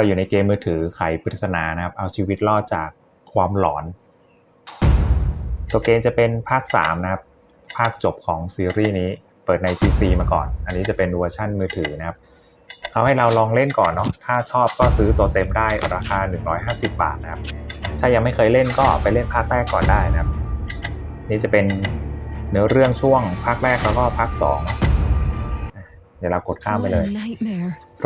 เราอยู่ในเกมมือถือไขปริศนานะครับ เอาชีวิตรอดจากความหลอน ตัวเกมจะเป็นภาค 3 นะครับ ภาคจบของซีรีส์นี้เปิดใน PC มาก่อน อันนี้จะเป็นเวอร์ชั่นมือถือนะครับเขาให้เราลองเล่นก่อนเนาะ ถ้าชอบก็ซื้อตัวเต็มได้ราคา 150 บาทนะครับ ถ้ายังไม่เคยเล่นก็ไปเล่นภาคแรกก่อนได้นะครับ นี่จะเป็นเนื้อเรื่องช่วงภาคแรกแล้วก็ภาคสองเดี๋ยวเรากดข้ามไปเลย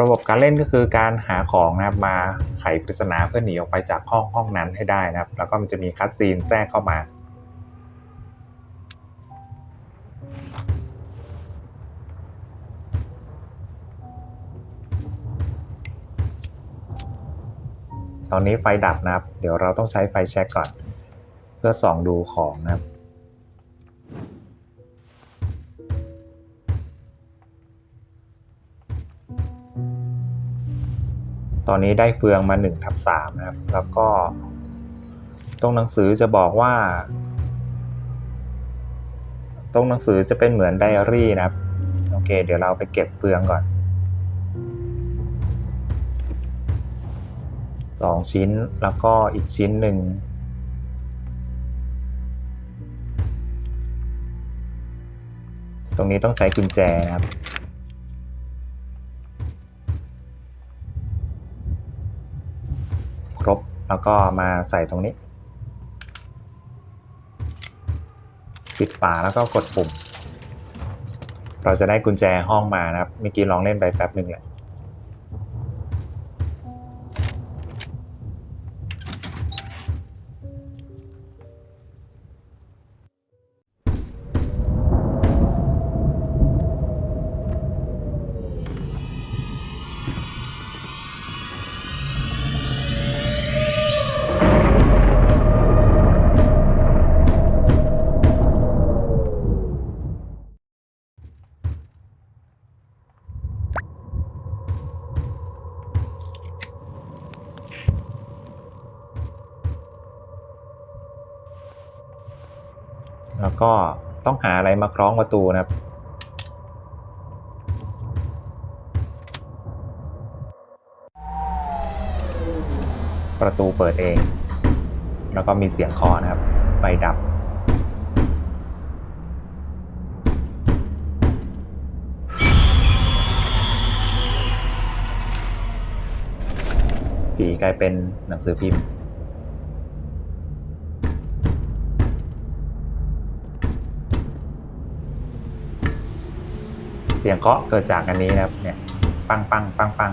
ระบบการเล่นก็คือการหาของนะครับมาไขปริศนาเพื่อหนีออกไปจากห้องห้องนั้นให้ได้นะครับ แล้วก็มันจะมีคัดซีนแทรกเข้ามาตอนนี้ไฟดับนะครับ เดี๋ยวเราต้องใช้ไฟแช็กก่อน เพื่อส่องดูของนะครับ ตอนนี้ได้เฟืองมา1ทับ3นะครับ แล้วก็ ตรงหนังสือจะบอกว่า ตรงหนังสือจะเป็นเหมือนไดอารี่นะครับ โอเค เดี๋ยวเราไปเก็บเฟืองก่อนสองชิ้นแล้วก็อีกชิ้นหนึ่งตรงนี้ต้องใช้กุญแจนะครับ แล้วก็มาใส่ตรงนี้ ปิดฝาแล้วก็กดปุ่ม เราจะได้กุญแจห้องมานะครับ เมื่อกี้ลองเล่นไปแป๊บหนึ่งแหละ ก็ต้องหาอะไรมาคล้องประตูนะครับ ประตูเปิดเอง แล้วก็มีเสียงคอนะครับไฟดับผีกลายเป็นหนังสือพิมพ์ สียงเคาะเกิดจากอันนี้นะครับเนี่ยปังปังปังปัง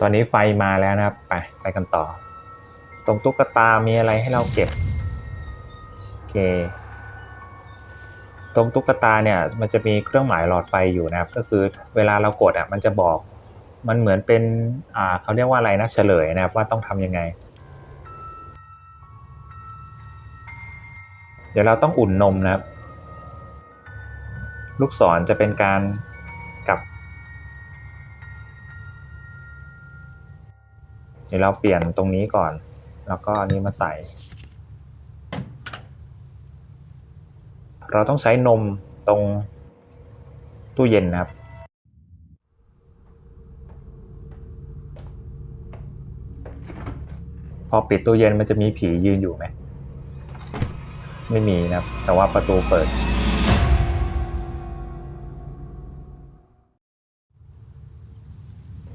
ตอนนี้ไฟมาแล้วนะครับ ไปไปกันต่อ ตรงตุ๊กตามีอะไรให้เราเก็บ โอเค ตรงตุ๊กตาเนี่ยมันจะมีเครื่องหมายหลอดไฟอยู่นะครับ ก็คือเวลาเรากดอะมันจะบอกมันเหมือนเป็นอ่าเขาเรียกว่าอะไรนะเฉลยนะครับว่าต้องทำยังไง เดี๋ยวเราต้องอุ่นนมนะครับ ลูกศรจะเป็นการกลับ เดี๋ยวเราเปลี่ยนตรงนี้ก่อน แล้วก็อันนี้มาใส่ เราต้องใช้นมตรงตู้เย็นนะครับพอปิดตู้เย็นมันจะมีผียืนอยู่ไหม ไม่มีนะครับ แต่ว่าประตูเปิด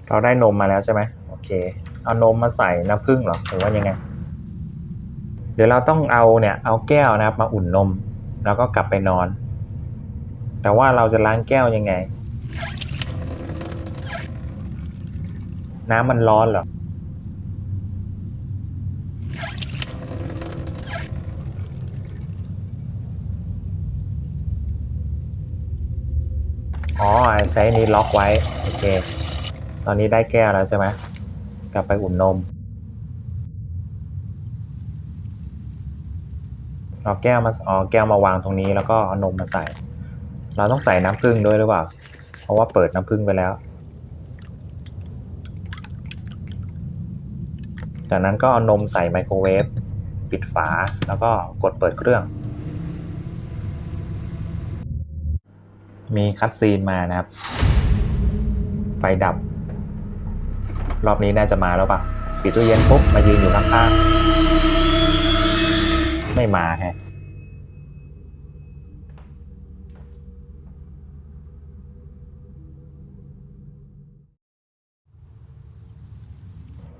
เราได้นมมาแล้วใช่ไหมโอเค เอานมมาใส่น้ำผึ้งหรอหรือว่ายังไง เดี๋ยวเราต้องเอาเนี่ย เอาแก้วนะครับมาอุ่นนม แล้วก็กลับไปนอน แต่ว่าเราจะล้างแก้วยังไง น้ำมันร้อนเหรออ๋อใช้นี้ล็อกไว้ โอเค ตอนนี้ได้แก้วแล้วใช่ไหมกลับไปอุ่นนม เอาแก้วมาเอ๋อแก้วมาวางตรงนี้แล้วก็เอานมมาใส่ เราต้องใส่น้ำผึ้งด้วยหรือเปล่า เพราะว่าเปิดน้ำผึ้งไปแล้ว จากนั้นก็เอานมใส่ไมโครเวฟปิดฝาแล้วก็กดเปิดเครื่อง มีคัดซีนมานะครับ ไฟดับ รอบนี้น่าจะมาแล้วปะปิดตู้เย็นปุ๊บมายืนอยู่ข้างๆ ไม่มาแฮะ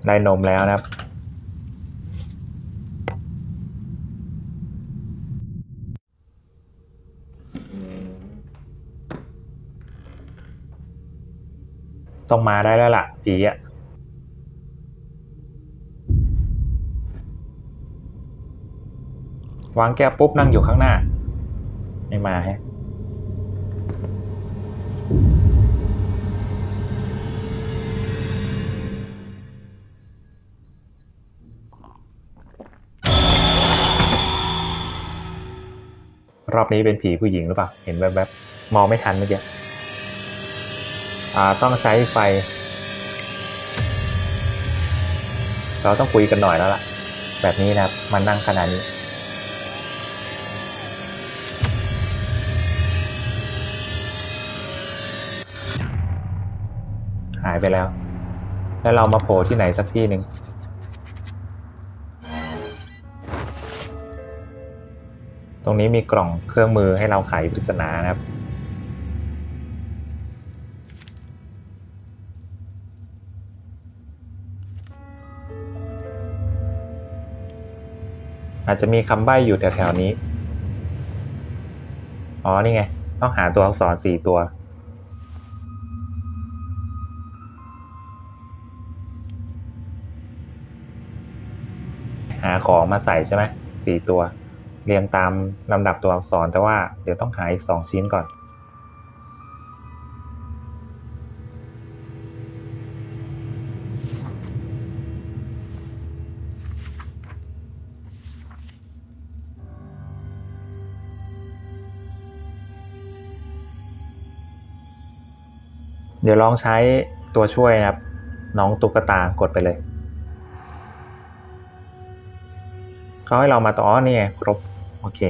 ได้นมแล้วนะครับ ต้องมาได้แล้วล่ะผีอะ วางแก้วปุ๊บนั่งอยู่ข้างหน้า ไม่มาฮะรอบนี้เป็นผีผู้หญิงหรือเปล่า เห็นแวบๆ มองไม่ทันเมื่อกี้าต้องใช้ไฟ เราต้องคุยกันหน่อยแล้วล่ะ แบบนี้นะครับ มันนั่งขนาดนี้ายไปแล้ว แล้วเรามาโผล่ที่ไหนสักที่หนึ่งตรงนี้มีกล่องเครื่องมือให้เราไขปริศนานะครับ อาจจะมีคำใบ้อยู่แถวๆนี้ อ๋อ นี่ไง ต้องหาตัวอักษรสี่ตัว หาของมาใส่ใช่ไหมสี่ตัว เรียงตามลำดับตัวอักษรแต่ว่าเดี๋ยวต้องหาอีกสองชิ้นก่อน เดี๋ยวลองใช้ตัวช่วยนะครับ น้องตุ๊กตากดไปเลย เขาให้เรามาต่อนี่ไงครบ โอเค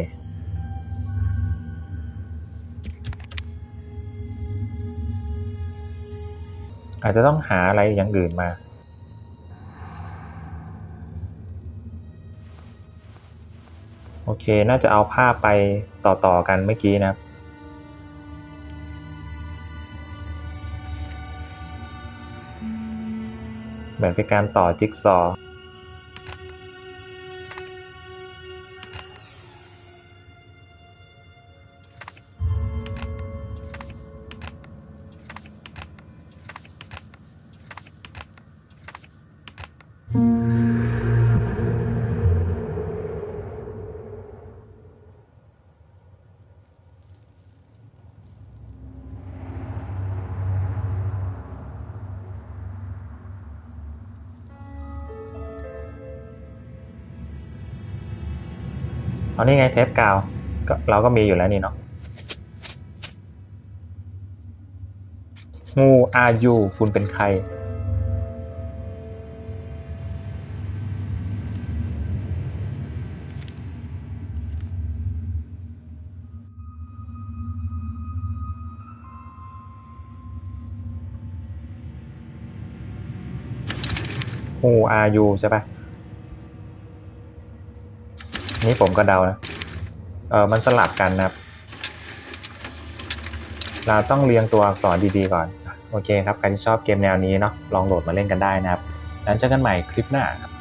อาจจะต้องหาอะไรอย่างอื่นมาโอเค น่าจะเอาภาพไปต่อ ๆ กันเมื่อกี้นะครับเหมือนเป็นการต่อจิ๊กซอว์ เอานี่ไงเทปกาวก็เราก็มีอยู่แล้วนี่เนาะ Who are you คุณเป็นใคร Who are you ใช่ปะ นี่ผมก็เดานะ เออมันสลับกันนะครับ เราต้องเรียงตัวอักษรดีๆก่อน โอเคครับ ใครที่ชอบเกมแนวนี้เนาะ ลองโหลดมาเล่นกันได้นะครับ แล้วเจอกันใหม่คลิปหน้าครับ